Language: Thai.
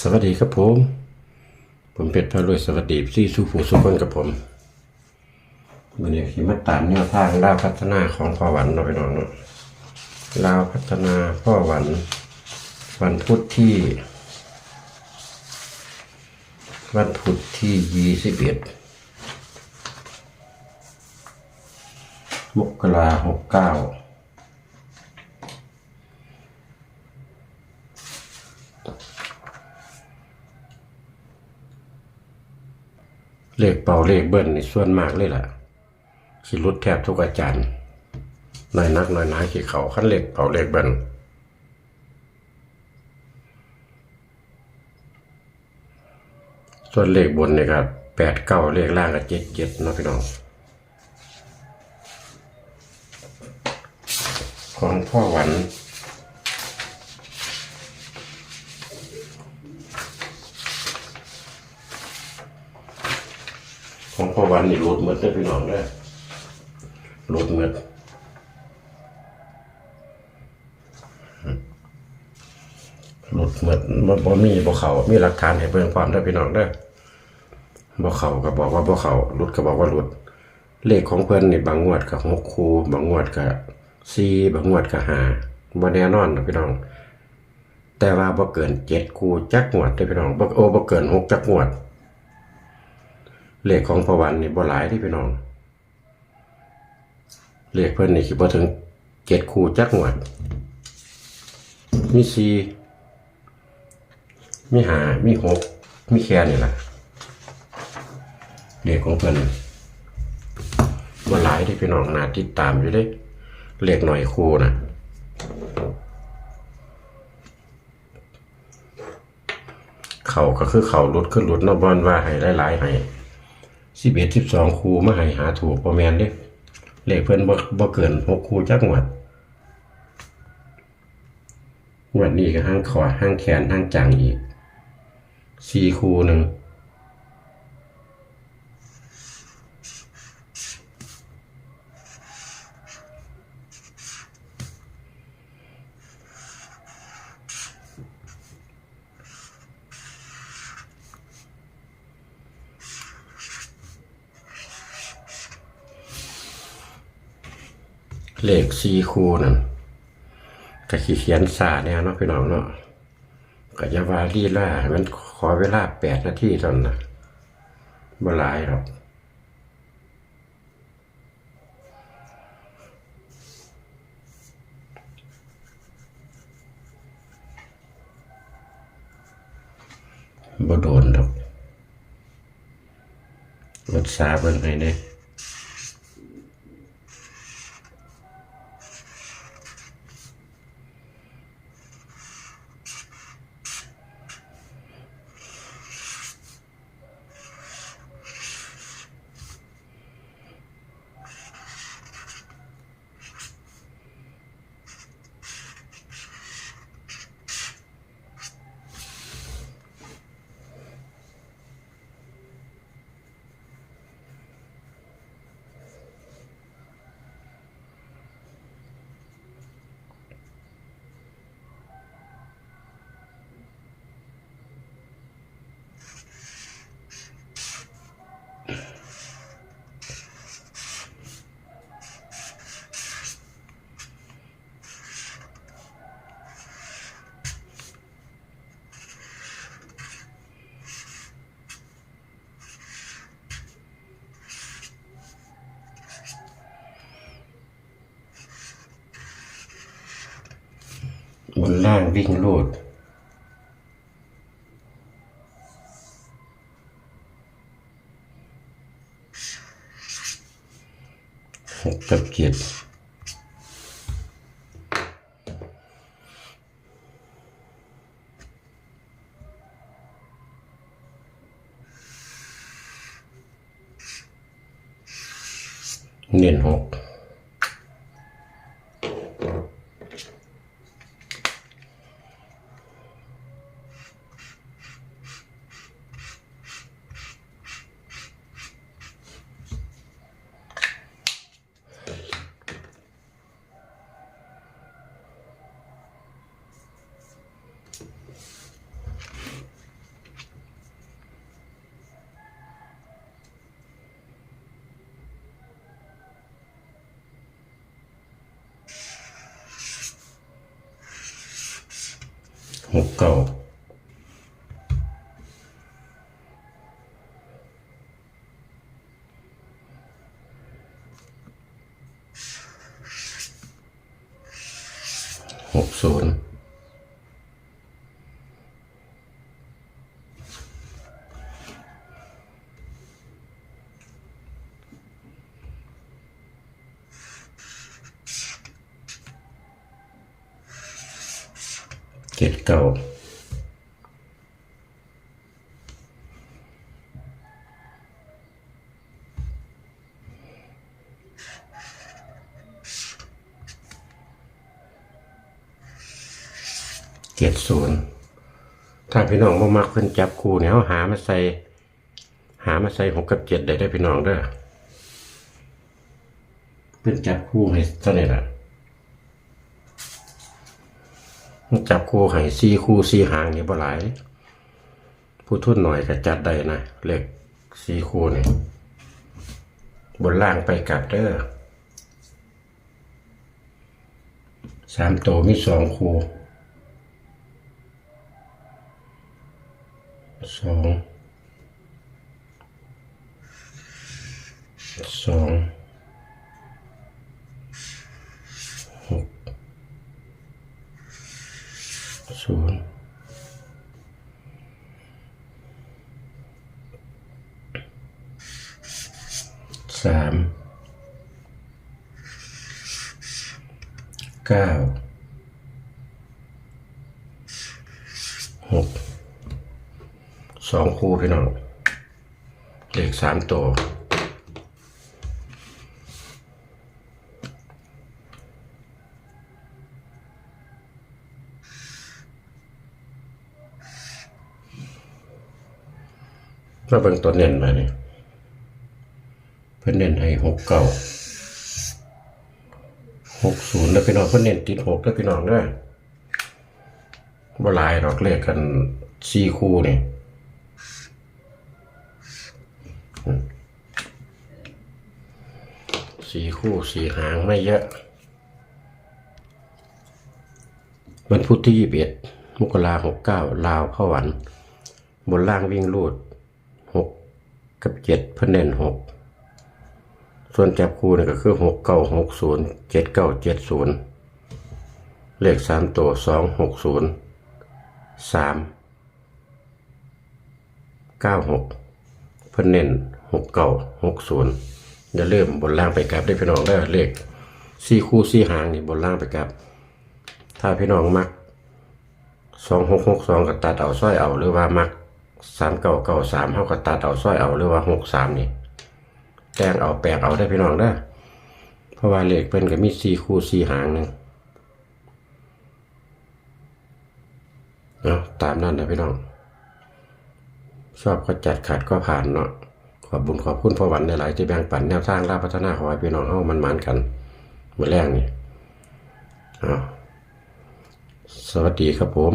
สวัสดีครับผม ผมเพชรพารวยสวัสดีที่สู้ผู้สุขคนกับผมวันนี้ที่มาตามแนวทางลาวพัฒนาของพ่อหวันเราะไปน้องเนาะลาวพัฒนาพ่อหวัน วันพุธที่ วันพุธที่ยี่สิบเอ็ดมกราหกเก้า เลขเป่าเลขเบิ้ลนี่ส่วนมากเลยล่ะขี่รุดแทบทุกอาจารย์น้อยนักน้อยหนาขี่เขาขั้นเลขเป่าเลขเบิ้ลส่วนเลขบนนี่ครับแปดเก้าเลขล่างก็เจ็ดเจ็ดนาะพี่น้องของพ่อหวัน ของพ่อวันนี่รูดหมดเลยพี่น้องเลยรูดหมดรูดเหมดบ่บ่มีบ่เขามีหลักฐานให้เบิ่งความได้พี่น้องเด้อบ่เขาก็บอกว่าบ่เขารุดก็บอกว่ารุด เลขของเพิ่นนี่บางงวดก็หกคูบางงวดก็สี่บางงวดก็ห้าบ่แน่นอนนะพี่น้อง แต่ว่าบ่เกินเจ็ดคูจักงวดเด้พี่น้องบ่โอ้บ่เกินหกจักงวด เลขของพระวันนี่บ่หลายที่พี่น้อง เลขเพิ่นนี่คิดบ่ถึงเจ็ดคู่จักงวด มีสี่มีห้ามีหกมีแค่นี่แหละเลขของเพิ่นบ่หลายที่พี่น้องนาติดตามอยู่เด้เลขหน่อยคู่นะเขาก็คือเขาลดขึ้นลดนอบอนว่าให้หลายๆให้ สิบเอ็ดสิบสองคูมาให้หาถูกประแมนเด้เลขเพิ่นบ่บ่เกินหกคูจักงวดงวดนี้ก็ห้างขอห้างแขนห้างจังอีกสี่คูหนึ่ง เลขสี่คูนั่นก็ขีเขียนสาแนวเนาะพี่น้องเนาะก็จะว่าลีล่ามันขอเวลาแปดนาทีเท่านั้นนะบ่หลายหรอกบ่โดนดอกรถสาเบิ่งให้เด้ นล่างวิ่งรูดหกกับเจ็ดเน้นหก หกเก้าหกศูนย์ เจ็ดเก้าเจ็ดศูนย์ถ้าพี่น้องบ่มักเพิ่นจับคู่เนี่ยเขาหามาใส่ หามาใส่หกกับเจ็ดได้ได้พี่น้องเด้อเพิ่นจับคู่ให้เท่านี้ล่ะ จับคู่ให้สี่คู่สี่หางนี่บ่หลาย ผู้ทุนหน่อยก็จัดได้นะเลขสี่คู่นี่บนล่างไปกลับเด้อสามตัวมีสองคู่สองสองหก ศูนย์ สามเก้าหกสองคู่พี่น้องเลขสามตัวมาเบิ่งตัวเน้นมาเนี่ย เพิ่นเน้นให้หกเก้าหกศูนย์แล้วพี่น้องเพิ่นเน้นติดหกแล้วพี่น้องเด้อบ่หลายดอกเลขกันสี่คู่นี่สี่คู่สี่หางไม่เยอะวันพุธที่ยี่สิบเอ็ดมกราหกเก้าลาวข้าหวัน บนล่างวิ่งรูดหกกับเจ็ดเพื่อเนนหก ส่วนจับคู่นี่ก็คือหกเก้าหกศูนย์เจ็ดเก้าเจ็ดศูนย์เลขสามตัวสองหกศูนย์สามเก้าหกเพื่อเน้นหกเก้าหกศูนย์อย่าลืมบนล่างไปกลับได้พี่น้องได้อเลขสี่คู่สี่หางนี่บนล่างไปกลับ ถ้าพี่น้องมักสองหกหกสองก็ตัดเอาสร้อยเอาหรือว่ามักสามเก่าเก่าสามเขาก็ตัดเอาสร้อยเอาหรือว่าหกสามนี่ แต้งเอาแปลงเอาได้พี่น้องได้เพราะว่าเลขเป็นก็มีสี่คู่สี่หางหนึ่งเอาะตามนั้นนะพี่น้อง ชอบก็จัดขัดก็ผ่านเนาะขอบบุญขอบคุณพระวันในหลายที่แบ่งปันแนวทางราพัฒนาขอให้พี่น้องเฮามันมันกันเมื่อแรกนี่เอาสวัสดีครับผม